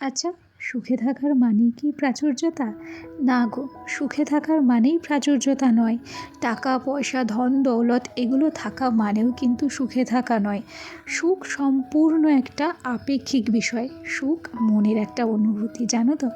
আচ্ছা সুখে থাকার মানে কি প্রাচুর্যতা? না গো, সুখে থাকার মানেই প্রাচুর্যতা নয়। টাকা, পয়সা, ধন, দৌলত, এগুলো থাকা মানেও কিন্তু সুখে থাকা নয়। সুখ সম্পূর্ণ একটা আপেক্ষিক বিষয়। সুখ মনের একটা অনুভূতি, জানো তো?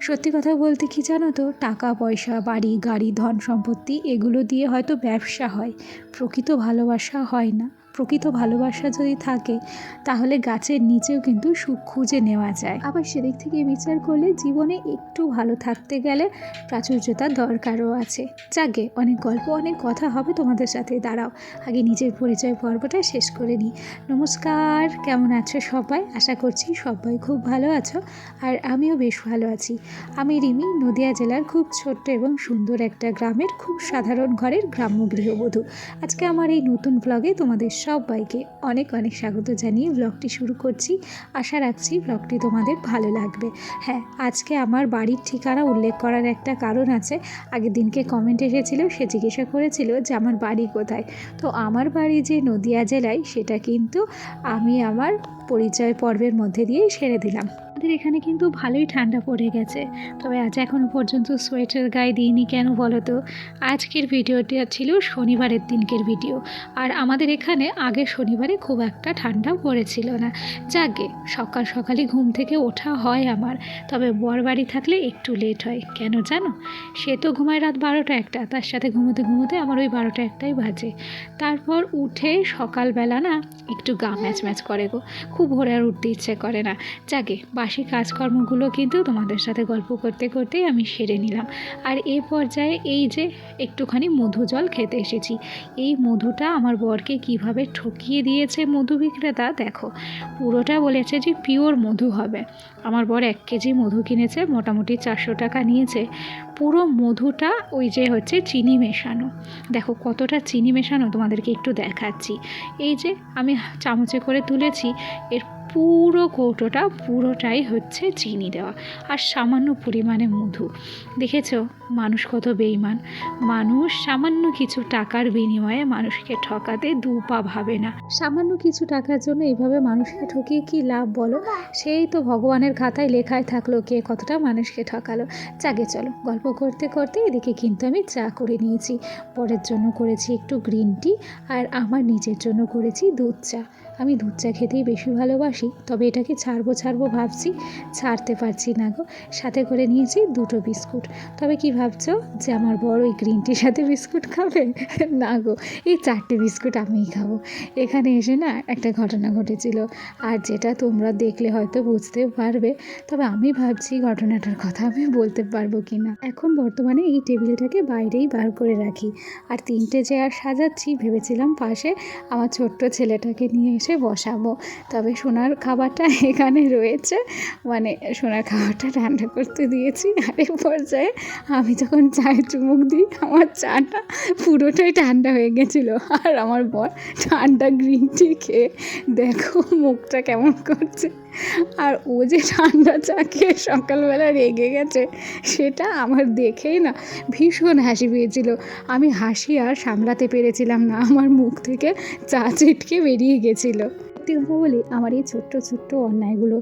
সত্যি কথা বলতে কি জানো তো? টাকা, পয়সা, বাড়ি, গাড়ি, ধন সম্পত্তি, এগুলো দিয়ে হয়তো ব্যবসা হয়। প্রকৃত ভালোবাসা হয় না। প্রকৃত ভালোবাসা যদি থাকে, তাহলে গাছের নিচেও কিন্তু সুখ খুঁজে নেওয়া যায়। আবার সেদিক থেকে বিচার করলে জীবনে একটু ভালো থাকতে গেলে প্রাচুর্যতার দরকারও আছে। যাকে অনেক গল্প, অনেক কথা হবে তোমাদের সাথে। দাঁড়াও, আগে নিজের পরিচয় পর্বটা শেষ করে নিই। নমস্কার, কেমন আছো সবাই? আশা করছি সবাই খুব ভালো আছো, আর আমিও বেশ ভালো আছি। আমি রিমি, নদিয়া জেলার খুব ছোট্ট এবং সুন্দর একটা গ্রামের খুব সাধারণ ঘরের গ্রাম্য গৃহবধূ। আজকে আমার এই নতুন ব্লগে তোমাদের সবাইকে অনেক অনেক স্বাগত জানিয়ে ব্লগটি শুরু করছি। আশা রাখছি ব্লগটি তোমাদের ভালো লাগবে। হ্যাঁ আজকে আমার বাড়ির ঠিকানা উল্লেখ করার একটা কারণ আছে। আগের দিনকে কমেন্ট এসেছিল, সে জিজ্ঞাসা করেছিল যে আমার বাড়ি কোথায়? তো আমার বাড়ি যে নদিয়া জেলায়, সেটা কিন্তু আমি আমার পরিচয় পর্বের মধ্যে দিয়েই সেরে দিলাম। আমাদের এখানে কিন্তু ভালোই ঠান্ডা পড়ে গেছে। তবে আজ এখনও পর্যন্ত সোয়েটার গায়ে দিইনি কেন বলো তো আজকের ভিডিওটা ছিল শনিবারের দিনকের ভিডিও। আর আমাদের এখানে আগে শনিবারে খুব একটা ঠান্ডা পড়েছিল না। যাকে, সকাল সকালে ঘুম থেকে ওঠা হয় আমার। তবে বর বাড়ি থাকলে একটু লেট হয়। কেন জানো? সে তো ঘুমায় রাত বারোটা একটা, তার সাথে ঘুমোতে ঘুমোতে আমার ওই বারোটা একটাই বাজে। তারপর উঠে সকালবেলা না একটু গা ম্যাচ ম্যাচ করে গো। খুব ভোরে আর উঠতে ইচ্ছে করে না। যাকে বাসি কাজকর্মগুলো কিন্তু তোমাদের সাথে গল্প করতে করতেই আমি সেরে নিলাম। আর এ পর্যায়ে এই যে একটুখানি মধু জল খেতে এসেছি, এই মধুটা আমার বরকে কীভাবে ঠকিয়ে দিয়েছে মধু বিক্রেতা দেখো, পুরোটা বলেছে যে পিওর মধু হবে। আমার বর এক কেজি মধু কিনেছে, মোটামুটি চারশো টাকা নিয়েছে। পুরো মধুটা ওই যে হচ্ছে চিনি মেশানো। দেখো কতটা চিনি মেশানো, তোমাদেরকে একটু দেখাচ্ছি। এই যে আমি চামচে করে তুলেছি, এর পুরো কৌটোটা পুরোটাই হচ্ছে চিনি দেওয়া আর সামান্য পরিমাণে মধু। দেখেছ? মানুষ কত বেইমান মানুষ সামান্য কিছু টাকার বিনিময়ে মানুষকে ঠকাতে দু পা ভাবে না। সামান্য কিছু টাকার জন্য এইভাবে মানুষকে ঠকিয়ে কি লাভ বলো? সেই তো ভগবানের খাতায় লেখায় থাকল কে কতটা মানুষকে ঠকালো। যাকে চলো, গল্প করতে করতে এদিকে কিন্তু আমি চা করে নিয়েছি। পরের জন্য করেছি একটু গ্রিন টি আর আমার নিজের জন্য করেছি দুধ চা। আমি দুধ চা খেতেই বেশি ভালোবাসি, তবে এটাকে ছাড়বো ছাড়বো ভাবছি, ছাড়তে পারছি না গো। সাথে করে নিয়েছি দুটো বিস্কুট। তবে কি ভাবছ যে আমার বড় ওই গ্রিন টির সাথে বিস্কুট খাবে? না গো, এই চারটে বিস্কুট আমিই খাব। এখানে এসে না একটা ঘটনা ঘটেছিল, আর যেটা তোমরা দেখলে হয়তো বুঝতে পারবে, তবে আমি ভাবছি ঘটনাটার কথা আমি বলতে পারব কি না এখন বর্তমানে এই টেবিলটাকে বাইরেই বার করে রাখি, আর তিনটে চেয়ার সাজাচ্ছি, ভেবেছিলাম পাশে আমার ছোট্ট ছেলেটাকে নিয়ে এসে বসাবো। তবে সোনার খাবারটা এখানে রয়েছে। মানে সোনার খাবারটা রান্না করতে দিয়েছি। আর এ পর্যায়ে আমি যখন চায়ে চুমুক দিই, আমার চাটা পুরোটাই ঠান্ডা হয়ে গেছিল। আর আমার বর ঠান্ডা গ্রিন টি খেয়ে দেখো মুখটা কেমন করছে। আর ও যে ঠান্ডা চা খেয়ে সকালবেলা রেগে গেছে, সেটা আমার দেখেই না ভীষণ হাসি পেয়েছিল। আমি হাসি আর সামলাতে পেরেছিলাম না, আমার মুখ থেকে চা ছিটকে বেরিয়ে গেছিল। সত্যি কথা বলি, আমার এই ছোট্ট ছোট্ট অন্যায়গুলো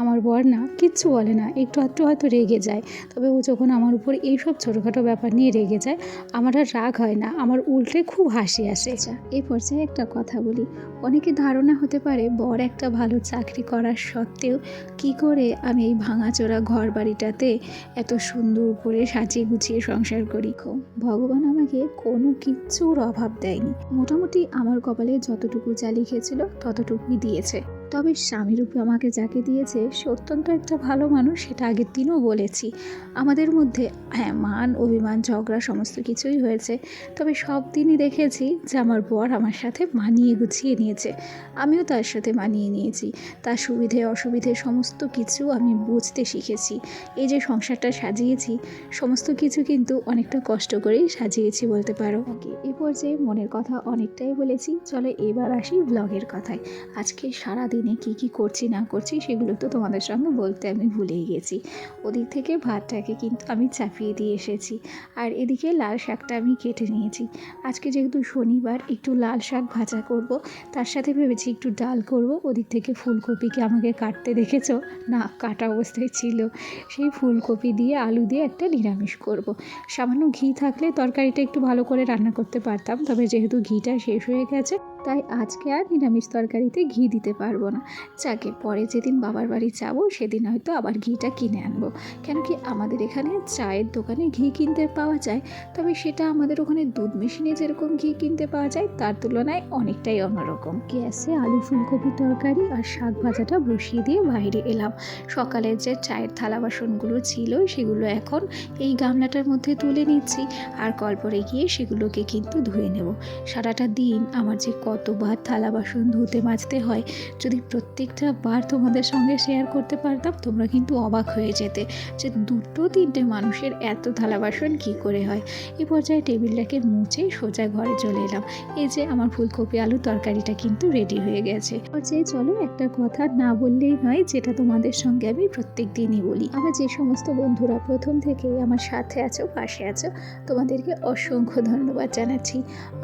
আমার বর না কিচ্ছু বলে না। একটু আধটু হয়তো রেগে যায়। তবে ও যখন আমার উপর এইসব ছোটোখাটো ব্যাপার নিয়ে রেগে যায়, আমার আর রাগ হয় না। আমার উল্টে খুব হাসি আসে। আচ্ছা এই পর্যায়ে একটা কথা বলি। অনেকে ধারণা হতে পারে বর একটা ভালো চাকরি করার সত্ত্বেও কি করে আমি এই ভাঙাচোরা ঘর বাড়িটাতে এত সুন্দর করে সাজিয়ে গুছিয়ে সংসার করি ভগবান আমাকে কোনো কিচ্ছুর অভাব দেয়নি। মোটামুটি আমার কপালে যতটুকু যা লিখেছিল ততটুকুই দিয়েছে। তবে স্বামীরূপে আমাকে যাকে দিয়েছে সে অত্যন্ত একটা ভালো মানুষ, সেটা আগের দিনও বলেছি। আমাদের মধ্যে হ্যাঁ মান অভিমান, ঝগড়া সমস্ত কিছুই হয়েছে। তবে সব দিনই দেখেছি যে আমার বর আমার সাথে মানিয়ে গুছিয়ে নিয়েছে। আমিও তার সাথে মানিয়ে নিয়েছি। তার সুবিধে, অসুবিধে সমস্ত কিছু আমি বুঝতে শিখেছি। এই যে সংসারটা সাজিয়েছি, সমস্ত কিছু কিন্তু অনেকটা কষ্ট করেই সাজিয়েছি বলতে পারো। ওকে, এ পর্যায়ে মনের কথা অনেকটাই বলেছি। চলো এবার আসি ব্লগের কথায়। আজকে সারাদিন দিনে কি কি করছি, না করছি, সেগুলো তো তোমাদের সঙ্গে বলতে আমি ভুলেই গেছি। ওদিক থেকে ভাতটাকে কিন্তু আমি চাপিয়ে দিয়ে এসেছি। আর এদিকে লাল শাকটা আমি কেটে নিয়েছি। আজকে যেহেতু শনিবার, একটু লাল শাক ভাজা করব, তার সাথে ভেবেছি একটু ডাল করব। ওদিক থেকে ফুলকপিকে আমাকে কাটতে দেখেছ? না, কাটা অবস্থায় ছিল। সেই ফুলকপি দিয়ে আলু দিয়ে একটা নিরামিষ করব। সামান্য ঘি থাকলে তরকারিটা একটু ভালো করে রান্না করতে পারতাম, তবে যেহেতু ঘিটা শেষ হয়ে গেছে তাই আজকে আর নিরামিষ তরকারিতে ঘি দিতে পারব না। যাকে পরে যেদিন বাবার বাড়ি যাব, সেদিন হয়তো আবার ঘিটা কিনে আনব। কেন কি আমাদের এখানে চায়ের দোকানে ঘি কিনতে পাওয়া যায়, তবে সেটা আমাদের ওখানে দুধ মেশিনে যেরকম ঘি কিনতে পাওয়া যায়, তার তুলনায় অনেকটাই অন্যরকম। গ্যাসে আলু ফুলকপি তরকারি আর শাক ভাজাটা বসিয়ে দিয়ে বাইরে এলাম। সকালের যে চায়ের থালা বাসনগুলো ছিল, সেগুলো এখন এই গামলাটার মধ্যে তুলে নিচ্ছি। আর কলপরে গিয়ে সেগুলোকে কিন্তু ধুয়ে নেব। সারাটা দিন আমার যে কতবার থালা বাসন ধুতে মাজতে হয়, যদি প্রত্যেকটা বার তোমাদের সঙ্গে শেয়ার করতে পারতাম, তোমরা কিন্তু অবাক হয়ে যেতে যে দুটো তিনটে মানুষের এত থালা বাসন কী করে হয়। এই পর্যায়ে টেবিলটাকে মুছে সোজা ঘরে চলে এলাম। এই যে আমার ফুলকপি আলু তরকারিটা কিন্তু রেডি হয়ে গেছে। পর্যায়ে চলো, একটা কথা না বললেই নয়, যেটা তোমাদের সঙ্গে আমি প্রত্যেক দিনই বলি। আমার যে সমস্ত বন্ধুরা প্রথম থেকেই আমার সাথে আছো, পাশে আছো, তোমাদেরকে অসংখ্য ধন্যবাদ জানাচ্ছি।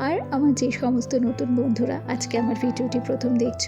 আর আমার যে সমস্ত নতুন বন্ধুরা, আজকে আমার ভিডিওটি প্রথম দেখছ।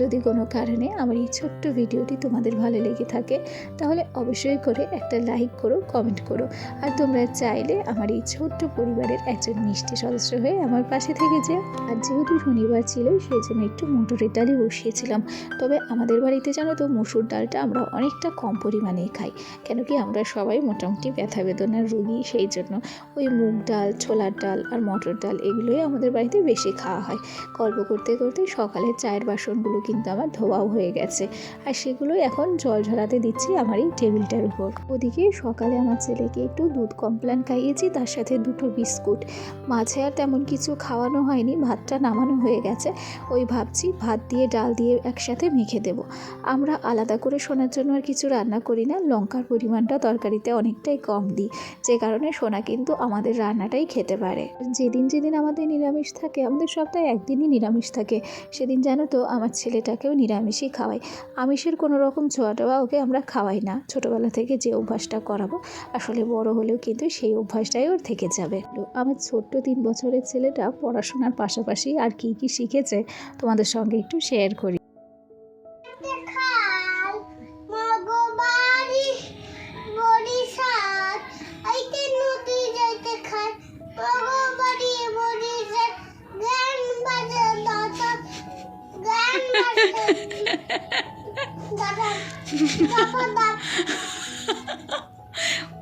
যদি কোনো কারণে আমার এই ছোট্ট ভিডিওটি তোমাদের ভালো লেগে থাকে, তাহলে অবশ্যই করে একটা লাইক করো, কমেন্ট করো। আর তোমরা চাইলে আমার এই ছোট্ট পরিবারের একজন মিষ্টি সদস্য হয়ে আমার পাশে থেকে যে আর যেহেতু শনিবার ছিল সেই জন্য একটু মটরের ডালই বসিয়েছিলাম। তবে আমাদের বাড়িতে জানো তো, মসুর ডালটা আমরা অনেকটা কম পরিমাণেই খাই। কেন কি আমরা সবাই মোটামুটি ব্যথা বেদনার রুগী, সেই জন্য ওই মুগ ডাল, ছোলার ডাল আর মটর ডাল এগুলোই আমাদের বাড়িতে বেশি খাওয়া হয়। গল্প করতে করতে সকালের চায়ের বাসনগুলো কিন্তু আমার ধোয়াও হয়ে গেছে। আর সেগুলোই এখন জল ঝরাতে দিচ্ছি আমার এই টেবিলটার উপর। ওদিকে সকালে আমার ছেলেকে একটু দুধ কমপ্লান খাইয়েছি, তার সাথে দুটো বিস্কুট। মাঝে আর তেমন কিছু খাওয়ানো হয়নি, ভাতটা নামানো হয়ে গেছে। ওই ভাবছি ভাত দিয়ে ডাল দিয়ে একসাথে মেখে দেব। আমরা আলাদা করে সোনার জন্য আর কিছু রান্না করি না, লঙ্কার পরিমাণটা তরকারিতে অনেকটাই কম দিই। যে কারণে সোনা কিন্তু আমাদের রান্নাটাই খেতে পারে। যেদিন যেদিন আমাদের নিরামিষ থাকে, আমাদের সপ্তাহে একদিনই নিরামিষ থাকে। সেদিন জানো তো, আমার ছেলেটাকেও নিরামিষই খাওয়াই। আমিষের কোনো রকম ছোঁয়া টোয়া ওকে আমরা খাওয়াই না। ছোটোবেলা থেকে যে অভ্যাসটা করাবো, আসলে বড় হলেও কিন্তু সেই অভ্যাসটাই ওর থেকে যাবে। আমার ছোট্ট তিন বছরের ছেলেটা পড়াশোনার পাশাপাশি আর কী কী শিখেছে, তোমাদের সঙ্গে একটু শেয়ার করি।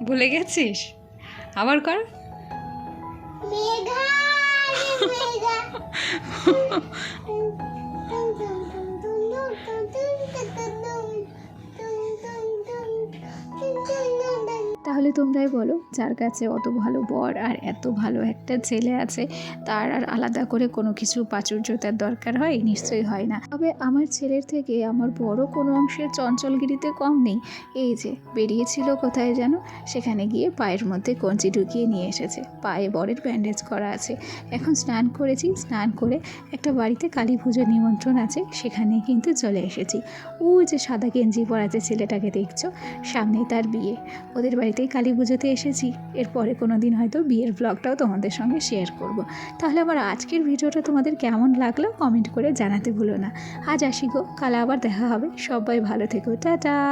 ভুলে গেছিস? আবার কর। মেঘা তাহলে তোমরাই বলো, যার কাছে অত ভালো বর আর এত ভালো একটা ছেলে আছে, তার আর আলাদা করে কোনো কিছু প্রাচুর্যতার দরকার হয়? নিশ্চয়ই হয় না। তবে আমার ছেলের থেকে আমার বড় কোনো অংশের চঞ্চলগিরিতে কম নেই। এই যে, বেরিয়েছিল কোথায় যেন? সেখানে গিয়ে পায়ের মধ্যে কঞ্চি ঢুকিয়ে নিয়ে এসেছে। পায়ে বরের ব্যান্ডেজ করা আছে। এখন স্নান করেছি, স্নান করে একটা বাড়িতে কালী পুজোর নিমন্ত্রণ আছে, সেখানে কিন্তু চলে এসেছি। ও যে সাদা গেঞ্জি পরা যে ছেলেটাকে দেখছ? সামনেই তার বিয়ে। ওদের বাড়িতেই কালী পুজোতে এসেছি। এরপরে কোনো দিন হয়তো বিয়ের ব্লগটাও তোমাদের সঙ্গে শেয়ার করব। তাহলে আমার আজকের ভিডিওটা তোমাদের কেমন লাগল কমেন্ট করে জানাতে ভুলো না। আজ আসি গো, কাল আবার দেখা হবে। সবাই ভালো থেকো, টাটা!